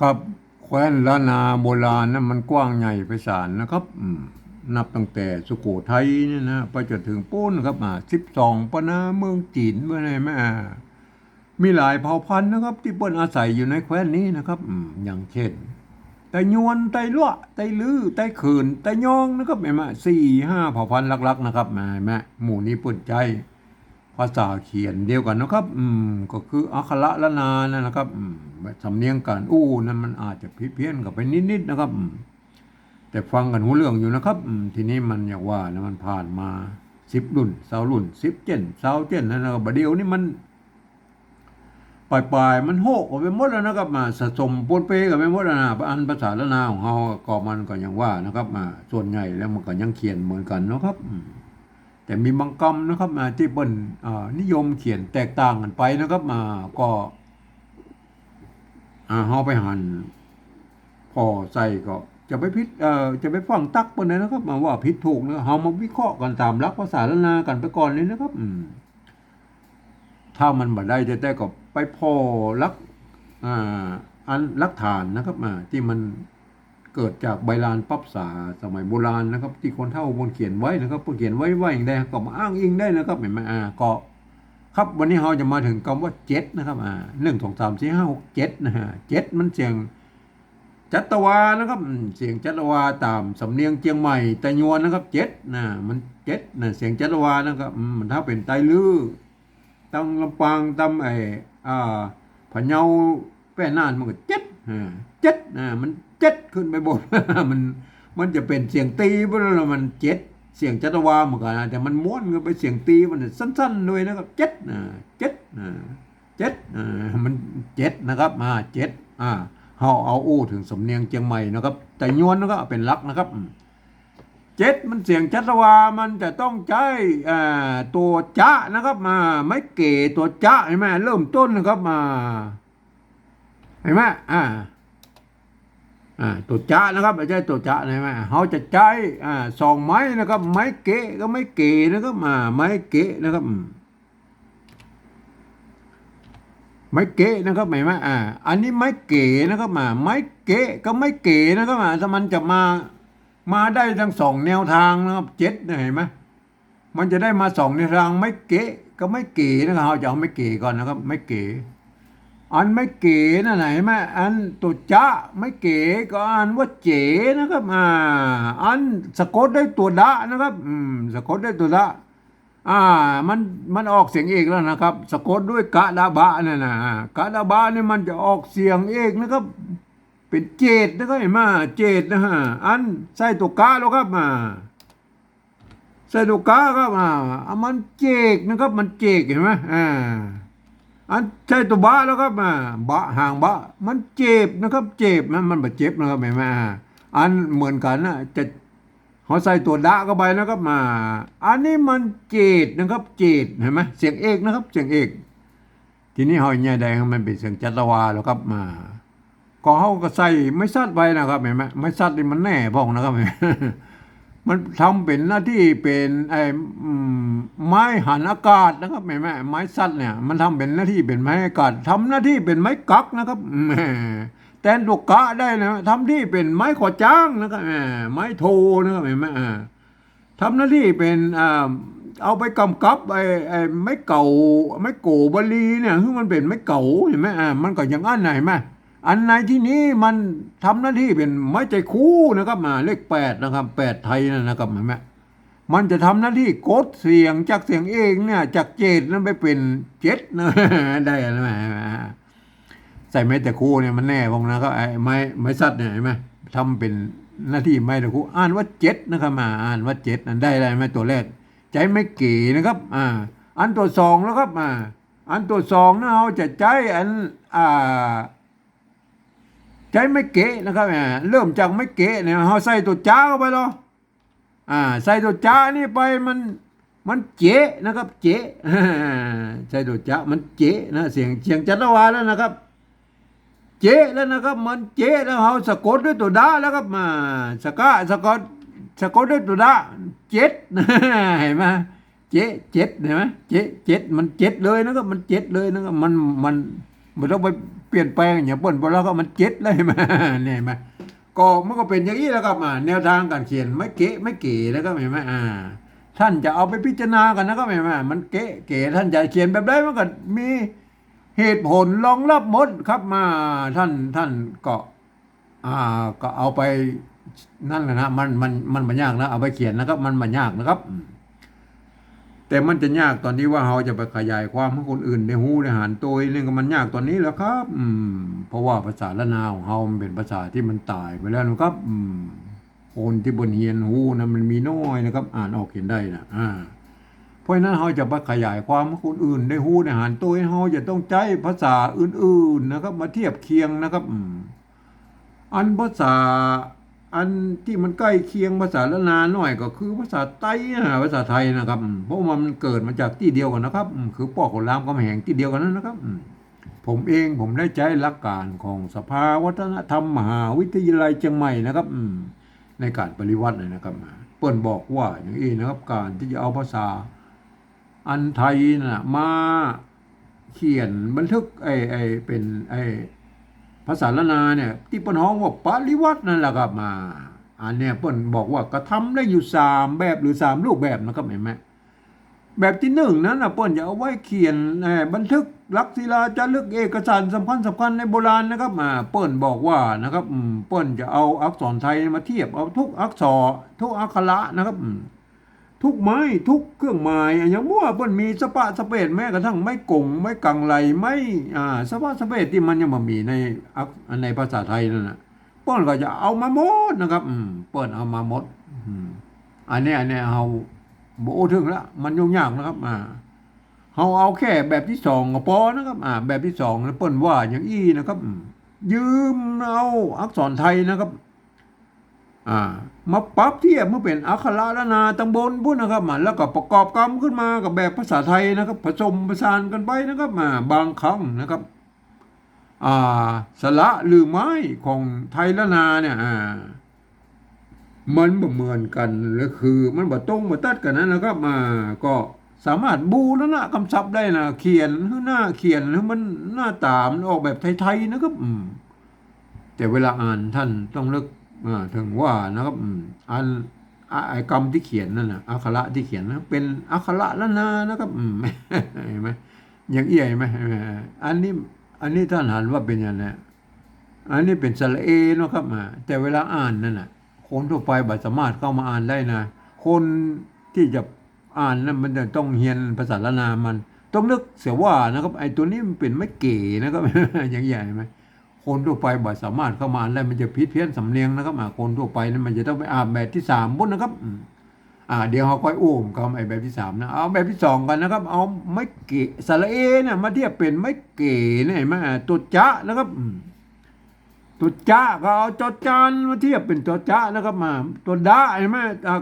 ครับแคว้นล้านนาโบราณนะมันกว้างใหญ่ไพศาลนะครับนับตั้งแต่สุโขทัยเนี่ยนะไปจนถึงปูนครับมาสิบสองปนาเมืองจีนเมื่อไรแม่มีหลายเผ่าพันธุ์นะครับ ที่เปิ้นอาศัยอยู่ในแคว้นนี้นะครับอย่างเช่นไตยวนไตลั่วไตลือไตขืนไตยองนะครับแม่มาสี่ห้าเผ่าพันธุ์ลักๆนะครับแม่แม่หมู่นี้เปิ้นใจ ภาษาเขียนเดียวกันนะครับอืมก็คืออัคระละนานนะครับอืมสำเนียงการอู้นั้นมันอาจจะผิดเพี้ยนกับไปนิดๆนะครับอืมแต่ฟังกันหูเรื่องอยู่นะครับอืมทีนี้มันอย่างว่านะมันผ่านมาสิบรุ่นสาวรุ่นสิบเจนสาวเจนนั่นนะครับเดียวนี่มันปลายๆมันโหกออกไปหมดแล้วนะครับมาสะสมปนเปกันไปหมดแล้วนะอันภาษาละนาของเราก็มันก็อย่างว่านะครับมาส่วนใหญ่แล้วมันก็ยังเขียนเหมือนกันนะครับอืม แต่มีบางกรรมนะครับมาที่เปิ้นนิยมเขียนแตกต่างกันไปนะครับมาก็อ่าเฮาไปหันพอใส่ก็จะไปพิดเอ่อจะไปฟังตักปิ้นเลยนะครับ มาว่าผิดถูกนะเฮามาวิเคราะห์กันตามหลักภาษาละนากันไปก่อนเลยนะครับอืมถ้ามันบ่ได้แต่ก็ไปพอลักอ่าอันลักฐานนะครับมาที่มัน เกิดจากใบลานปั๊บษาสมัยโบราณนะครับ ที่คนเท่าคนเขียนไว้นะครับเขียนไว้ว่าอย่างใดก็มาอ้างอิงได้นะครับเห็นไหมอ่าก็ครับวันนี้เราจะมาถึงคำว่าเจ็ดนะครับอ่าหนึ่งสองสามสี่ห้าหกเจ็ดนะฮะเจ็ดมันเสียงจัตวานะครับเสียงจัตวาตามสำเนียงเชียงใหม่ไตยวนนะครับเจ็ดนะมันเจ็ดนะเสียงจัตวานะครับมันถ้าเป็นไตลือตั้งลำปางตั้งไออ่าพะเยาแป้น่านมันก็เจ็ดอ่าเจ็ดนะมัน จ็ดขึ้นไปบน มันมันจะเป็นเสียงตีเพราะมันเจ็ดเสียงจัตวาเหมือนกันแต่มันม้วนกันไปเสียงตีมันสั้นๆด้วยนะครับเจ็ดนะเจ็ดนะเจ็ดอ่ามันเจ็ดนะครับมาเจ็ดอ่าเฮาเอาอู้ถึงสำเนียงเชียงใหม่นะครับแต่ยวนนะครับเป็นลักนะครับเจ็ดมันเสียงจัตวามันจะต้องใช้อตัวจะนะครับมาไม่เก๋ตัวจะเห็นไหมเริ่มต้นนะครับมาเห็นไหมอ่า อ่าตัวจะนะครับไม่ใช่ตัวจะนะไหมเขาจะใช้อ่าสองไม้นะครับ ไม้เกะก็ไม้เกะนะครับอ่าไม้เกะนะครับ ไม้เกะนะครับเห็นไหมอ่า อันนี้ไม้เกะนะครับมาไม้เกะก็ไม้เกะนะครับอ่าถ้ามันจะมามาได้ทั้งสองแนวทางนะครับเจ็ดเห็นไหมมันจะได้มาสองแนวทางไม้เกะก็ไม้เกะนะครับเราจะเอาไม้เกะก่อนนะครับไม้เกะ อันไม่เก๋นะไหนแม่อันตัวจะไม่เก๋ก็อันว่าเจ๋นะครับอ่าอันสะกดได้ตัวดะนะครับอืมสะกดได้ตัวดะอ่ามันมันออกเสียงเอกแล้วนะครับสะกดด้วยกะดาบะนั่นนะอ่ากะดาบะนี่มันจะออกเสียงเอกนะครับ เป็นเจดนะครับเห็นไหมเจดนะฮะอันใส่ตัวกะแล้วครับมาใส่ตัวกะครับอ่าอะมันเจกนะครับมันเจกเห็นไหมอ่า อันใช่ตัวบะแล้วครับมาบะห่างบะมันเจ็บนะครับ เจ็บมันมันบาดเจ็บนะครับแม่มาอันเหมือนกันนะจะเขาใส่ตัวดะเข้าไปนะครับมา อันนี้มันเจดนะครับ เจดเห็นไหมเสียงเอกนะครับ เสียงเอก ทีนี้หอยแง่แดงมันเป็นเสียงจัตวาแล้วครับมา ก็เขาก็ใส่ไม่ซัดไปนะครับเห็นไหมไม่ซัดนี่มันแน่พ้องนะครับ มันทำเป็นหน้าที่เป็นไอ้อืมไม้หันอากาศนะครับแม่แม่ไม้สัตว์เนี่ย มันทำเป็นหน้าที่เป็นไม้อากาศทำหน้าที่เป็นไม้กักนะครับแหม่แทนตัวกะได้นะทำที่เป็นไม้ขอจ้างนะครับแม่ไม้โทนะครับแม่แม่ทำหน้าที่เป็นอ่าเอาไปกำกับไอ้ไอ้ไม้เก่าไม้โกบลีเนี่ยคือมันเป็นไม้เก่าเห็นไหมอ่ามันก็ย่างอันไหนไหม อันในที่นี้มันทำหน้าที่เป็นไม้ใจคู่นะครับมาเลขแปดนะครับแปดไทยนะครับเห็นไหมมันจะทำหน้าที่กดเสียงจากเสียงเองเนี่ยจากเจดนั้นไปเป็นเจ็ดนะได้ไหมใส่ไม้แต่คู่เนี่ยมันแน่พงนะครับไอ้ไม้ไม้สัตว์เนี่ยเห็นไหมทำเป็นหน้าที่ไม้แต่คู่อ่านว่าเจ็ดนะครับมาอ่านว่าเจ็ดนั้นได้อะไรไหมตัวแรก ใจไม่เก๋นะครับ อ่า อันตัวสองแล้วครับอ่าอันตัวสองนะเราจะใจอันอ่า ใจไม่เก๋นะครับอ่าเริ่มจากไม่เก๋เนี่ยเราใส่ตัวจ้าเข้าไปหรออ่าใส่ตัวจ้านี่ไปมันมันเจ๋นะครับเจ๋ใส่ตัวจ้ามันเจ๋นะเสียงเสียงจัตวาแล้วนะครับ เจ๋แล้วนะครับมันเจ๋แล้วเราสะกดด้วยตัวดาแล้วครับมาสะกะสะกดสะกดด้วยตัวดาเจ็ดเห็นไหมเจ๊เจ็ดเห็นไหมเจ๊เจ็ดมันเจ็ดเลยนะครับมันเจ็ดเลยนะครับมันมันไม่ต้องไป ปลี่ยนแปลงอย่างเปิ้นบ่แล้วก็มันเจ็ดเลยมาเนี่ยเห็นไหมก็มันก็เป็นอย่างนี้แล้วครับอ่าแนวทางการเขียนไม่เก๋ไม่เก๋แล้วก็เห็นไหมอ่า ท่านจะเอาไปพิจารณากันนะครับเห็นไหมมันเก๋เก๋ท่านจะเขียนแบบใดมันก็มีเหตุผลรองรับหมดครับมาท่านท่านก็อ่าก็เอาไปนั่นแหละนะมันมันมันมันยากนะเอาไปเขียนนะครับ มันมันยากนะครับ แต่มันจะยากตอนที่ว่าเราจะไปขยายความให้คนอื่นได้หูได้หานตัวนี่ก็มันยากตอนนี้แหล้วครับ อืม เพราะว่าภาษาละนาวของเรามันเป็นภาษาที่มันตายไปแล้วนะครับ อืมคนที่บนเฮียนหูนะมันมีน้อยนะครับ อ่านออกเขียนได้นะอ่าเพราะนั้นเราจะไปขยายความให้คนอื่นได้หูได้หานตัวเราจะต้องใช้ภาษาอื่น ๆนะครับ มาเทียบเคียงนะครับ อันภาษา อันที่มันใกล้เคียงภาษาละนาหน่อยก็คือภาษาไต้นะภาษาไทยนะครับ เพราะมันเกิดมาจากที่เดียวกันนะครับ คือปอกของรามกำแหงที่เดียวกันนั่นนะครับ ผมเองผมได้ใช้หลักการของสภาวัฒนธรรมมหาวิทยาลัยเชียงใหม่นะครับในการปริวัติเลยนะครับเปิ้นบอกว่าอย่างนี้นะครับ การที่จะเอาภาษาอันไทยนะมาเขียนบันทึกไอ้ไอ้เป็นไอ้ ภาษาละนาเนี่ยที่ปนฮ้องว่าปริวัตินั่นแหละครับมาอันเนี้ยเปิ้นบอกว่ากระทำได้อยู่สามแบบหรือสามรูปแบบนะครับเห็นไหมแบบที่หนึ่งนั้นนะเปิ้นจะเอาไว้เขียนบันทึกลักศิลาจารึกเอกสารสำคัญสำคัญในโบราณนะครับมาเปิ้นบอกว่านะครับเปิ้นจะเอาอักษรไทยมาเทียบเอาทุกอักษรทุกอักขระนะครับ ทุกไม้ทุกเครื่องหมายอย่างมั่วเปิ้นมีสปะสเปดแม้กระทั่งไม่กงไม่กังไหลไม่อ่าสปะสเปดที่มันยังบ่มีในอักในภาษาไทยนั่นน่ะเปิ้นก็จะเอามาหมดนะครับอืมเปิ้นเอามาหมดอืมอันนี้อันนี้เอาบ่โอ้ถึงละมันยุ่งยากนะครับอ่าเฮาเอาแค่แบบที่สองก็พอนะครับอ่าแบบที่สองแล้วเปิ้นว่าอย่างอี้นะครับ ยืมเอาอักษรไทยนะครับ อ่ามาปรับเทียบเมื่อเป็นอักขระละนาตำบลพุ่นนะครับมาแล้วก็ประกอบกรรมขึ้นมากับแบบภาษาไทยนะครับ ผสมผสานกันไปนะครับมาบางครั้งนะครับอ่าสระหรือไม้ของไทยละนาเนี่ยอ่ามันบ่เหมือนกันหรือคือมันบ่ตรงบ่ตัดกันนั้นะครับมาก็สามารถบูรณะคำศัพท์ได้นะเขียนหรือหน้าเขียนหรือมันหน้าตามออกแบบไทยๆนะครับแต่เวลาอ่านท่านต้องเลือก อ่าถึงว่านะครับอันอะไอ้กรรมที่เขียนนั่นนะอักขระที่เขียนนะเป็นอักขระละนานะครับเห็นไหมอย่างเอี้ยเห็นไหมไหมอันนี้อันนี้ท่านหันว่าเป็นย่างไรอันนี้เป็นสระเอนะครับแต่เวลาอ่านนั่นน่ะ คนทั่วไปบัตสามารถเข้ามาอ่านได้นะ คนที่จะอ่านนั้นมันจะต้องเรียนภาษาละนามัน ต้องนึกเสียว่านะครับ ไอ้ตัวนี้มันเป็นไม่เก๋นะครับอย่างใหญ่ไหม คนทั่วไปบ่สามารถเข้ามาอ่านได้มันจะพิดเพี้ยนสำเนียงนะครับอ่าคนทั่วไปนั้นมันจะต้องไปอ่านแบบที่สามบนนะครับอ่าเดี๋ยวเขาค่อยอุ้มเขาไอ้แบบที่สามนะเอาแบบที่สองกันนะครับ เอาไม่เก๋สระเอเนี่ยมาเทียบเป็นไม่เก๋เนี่ยไหมาตัวจ๊ะนะครับตัวจ๊ะก็เอาจอจานมาเทียบเป็นตัวจ๊ะนะครับมา ตัวดาเห็นไหม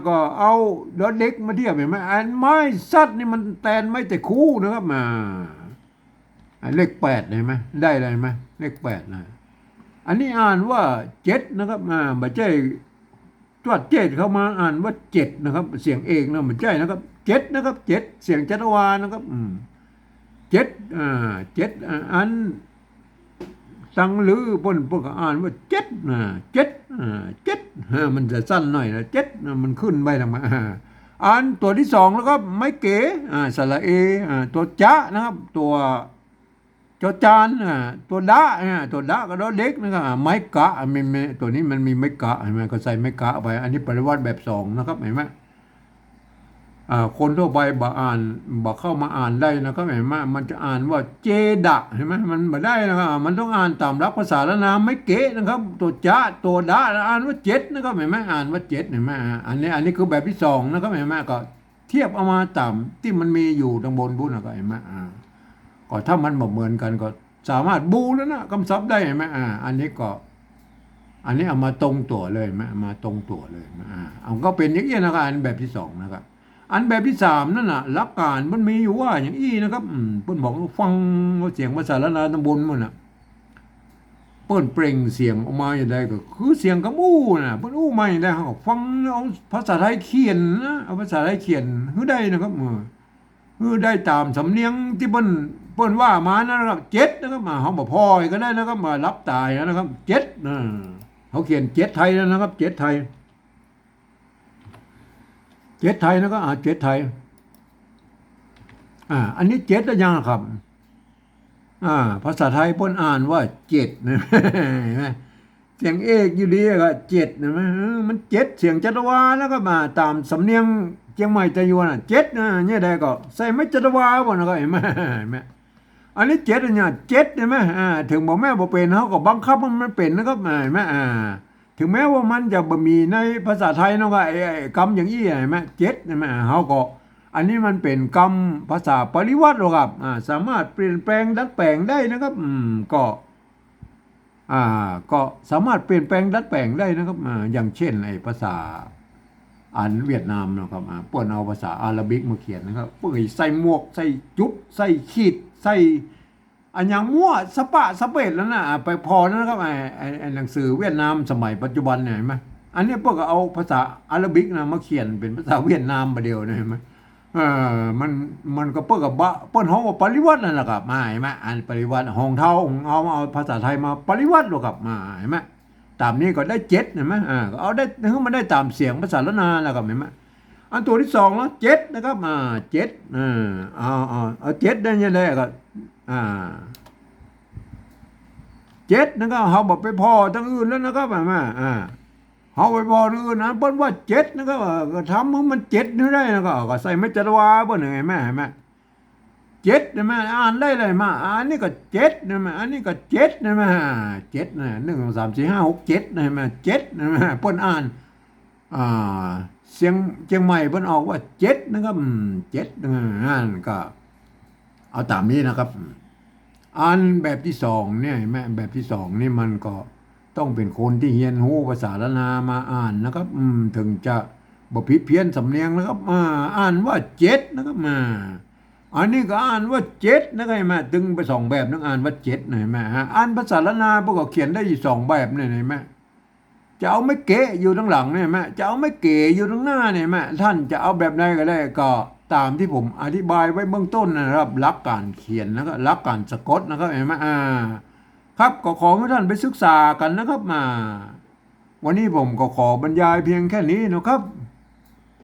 ก็เอาดอเด็กมาเทียบเห็นไหมอันไม้สัตว์นี่มันแตนไม่แต่คู่นะครับมาอะเลขแปดเห็นไหมได้อะไรไหม เลขแปดนะ อันนี้อ่านว่าเจ็ดนะครับอ่าไม่ใช่จวดเจ็ดเข้ามาอ่านว่าเจ็ดนะครับ เสียงเอกนะไม่ใช่นะครับเจ็ดนะครับเจ็ดเสียงจัตวานะครับอืมเจ็ดอ่าเจ็ดอ่าอันสังลือปนพวกอ่านว่าเจ็ดอ่าเจ็ดอ่าเจ็ดอ่ามันจะสั้นหน่อยนะเจ็ดมันขึ้นไปทางมาอ่านตัวที่สองแล้วก็ไม่เก๋อ่าสระเออ่าตัวจ๊ะนะครับ ตัว จอจานอะตัวดะอะตัวดะก็ดอเด็กนะครับไม้กะมีมีตัวนี้มันมีไม้กะเห็นไหมก็ใส่ไม้กะไป อันนี้ปริวัติแบบสองนะครับเห็นไหมอ่าคนทั่วไปบ่อ่านบ่เข้ามาอ่านได้นะครับเห็นไหมมันจะอ่านว่าเจดะเห็นไหมมันบ่ได้นะครับมันต้องอ่านตามหลักภาษาละนามไม่เก๋นะครับ ตัวจ้าตัวดะอ่านว่าเจ็ดนะครับเห็นไหมอ่านว่าเจ็ดเห็นไหมอันนี้อันนี้คือแบบที่สองนะครับเห็นไหมก็เทียบเอามาตามที่มันมีอยู่ตรงบนบุญนะครับเห็นไหมอ่า ก็ถ้ามันเหมือนกันก็สามารถบูแล้วนะคำศัพท์ได้ไหมอ่า อันนี้ก็ อันนี้เอามาตรงตัวเลยไหมเอามาตรงตัวเลยอ่าเอาก็เป็นอย่างนี้นะครับอันแบบที่สองนะครับอันแบบที่สามนั่นน่ะหลักการมันมีอยู่ว่าอย่างอี้นะครับอืมเปิ้นบอกฟังเสียงภาษาละนาตำบลมันน่ะเปิ้นเปล่งเสียงออกมาอย่างไรก็คือเสียงกระมู่น่ะเปิ้นอู้มาอย่างไรเขาฟังเอาภาษาไทยเขียนนะเอาภาษาไทยเขียนคือได้นะครับเออคือได้ตามสำเนียงที่เปิ้น เปิ้นว่ามานะครับเจ็ดนะครับมาเขาบอกพ่อก็ได้นะครับมารับตายนะครับเจ็ดนะเขาเขียนเจ็ดไทยนะครับเจ็ดไทย เจ็ดไทยนะครับอ่าเจ็ดไทย อ่า อันนี้เจ็ดแล้วยังครับ อ่า ภาษาไทยเปิ้นอ่านว่าเจ็ดนะเสียงเอกอยู่ดีก็เจ็ดนะมันมันเจ็ดเสียงจัตวาแล้วก็มาตามสำเนียงเชียงใหม่ตะยวนอะเจ็ดนะเนี่ยใดก็ ใส่ไม่จัตวาบ่นะก็เห็นไหมเห็นไหม อันนี้เจ็ดอันเนี่ยเจ็ดเห็นไหมอ่าถึงบอกแม่บ่เป็นเขาก็บังคับมันมันเป็นนะครับอ่าเห็นไหมอ่า ถึงแม้ว่ามันจะบ่มีในภาษาไทยเนาะก็ไอ้คำอย่างนี้เห็นไหมเจ็ดเห็นไหมเขาก็ อันนี้มันเป็นกรรมภาษาปริวัติหรอกครับอ่าสามารถเปลี่ยนแปลงดัดแปลงได้นะครับอืมก็อ่าก็สามารถเปลี่ยนแปลงดัดแปลงได้นะครับอ่าอย่างเช่นไอ้ภาษาอันเวียดนามนะครับอ่าปิ้นเอาภาษาอาหรับิกมาเขียนนะครับเปิ้นใส่หมวกใส่จุ๊บใส่ขีด ใส่อันย่างมั่วสปะสเปดแล้วนะไปพอนะครับไอ้ไอ้หนังสือเวียดนามสมัยปัจจุบันเนี่ยเห็นไหมอันนี้เปิ้นก็เอาภาษาอาหรับิกนะมาเขียนเป็นภาษาเวียดนามประเดียวนะเห็นไหมเออมันมันก็เปิ้นกับบะเปิ้นห้องว่าปริวัตินั่นแหละครับมาเห็นไหมอันปริวัติห้องเท่าเอาเอาภาษาไทยมาปริวัติหรอกครับมาเห็นไหมตามนี้ก็ได้เจ็ดเห็นไหมอ่าก็เอาได้ถึงมันได้ตามเสียงภาษาละนาแล้วครับเห็นไหม อันตัวที่สองแล้วเจ็ดนะครับมาเจ็ดอ่าเอาเอาเอาเจ็ดได้ยังไงก็อ่าเจ็ดนะครับเขาบอกไปพอทั้งอื่นแล้วนะครับมามาอ่าเขาไปบอกอื่นนะเปิ้นว่าเจ็ดนะครับก็ทำมันเจ็ดนี่ได้นะก็ก็ใส่ไม่จัตวาเปิ้นเห็นไหมเห็นไหมเจ็ดนะแม่อ่านได้เลยมาอันนี้ก็เจ็ดนะแม่อันนี้ก็เจ็ดนะแม่เจ็ดนะหนึ่งสองสามสี่ห้าหกเจ็ดนะแม่เจ็ดนะแม่เปิ้นอ่าน อ่าเสียงเชียงใหม่เปิ้นออกว่าเจ็ดนะครับเจ็ดนะนั่นก็ เอาตามนี้นะครับ อันแบบที่สองเนี่ยเห็นไหมแบบที่สองนี่มันก็ต้องเป็นคนที่เฮียนหูภาษาละนามาอ่านนะครับ อืมถึงจะบผิดเพี้ยนสำเนียงนะครับอ่าอ่านว่าเจ็ดนะครับมาอันนี้ก็อ่านว่าเจ็ดนะครับเห็นไหมตึงไปสองแบบนึกอ่านว่าเจ็ดนะเห็นไหมฮะอ่านภาษาละนาพวกก็เขียนได้สองแบบเนี่ยเห็นไหม จะเอาไม่เก๋อยู่ทั้งหลังเนี่ยเห็นไหมจะเอาไม่เก๋อยู่ทั้งหน้าเนี่ยแม่ท่านจะเอาแบบไหนก็ได้ก็ตามที่ผมอธิบายไว้เบื้องต้นนะครับรักการเขียนแล้วก็รักการสะกดนะครับเห็นไหมอ่า ครับก็ขอให้ท่านไปศึกษากันนะครับมา วันนี้ผมก็ขอบรรยายเพียงแค่นี้นะครับ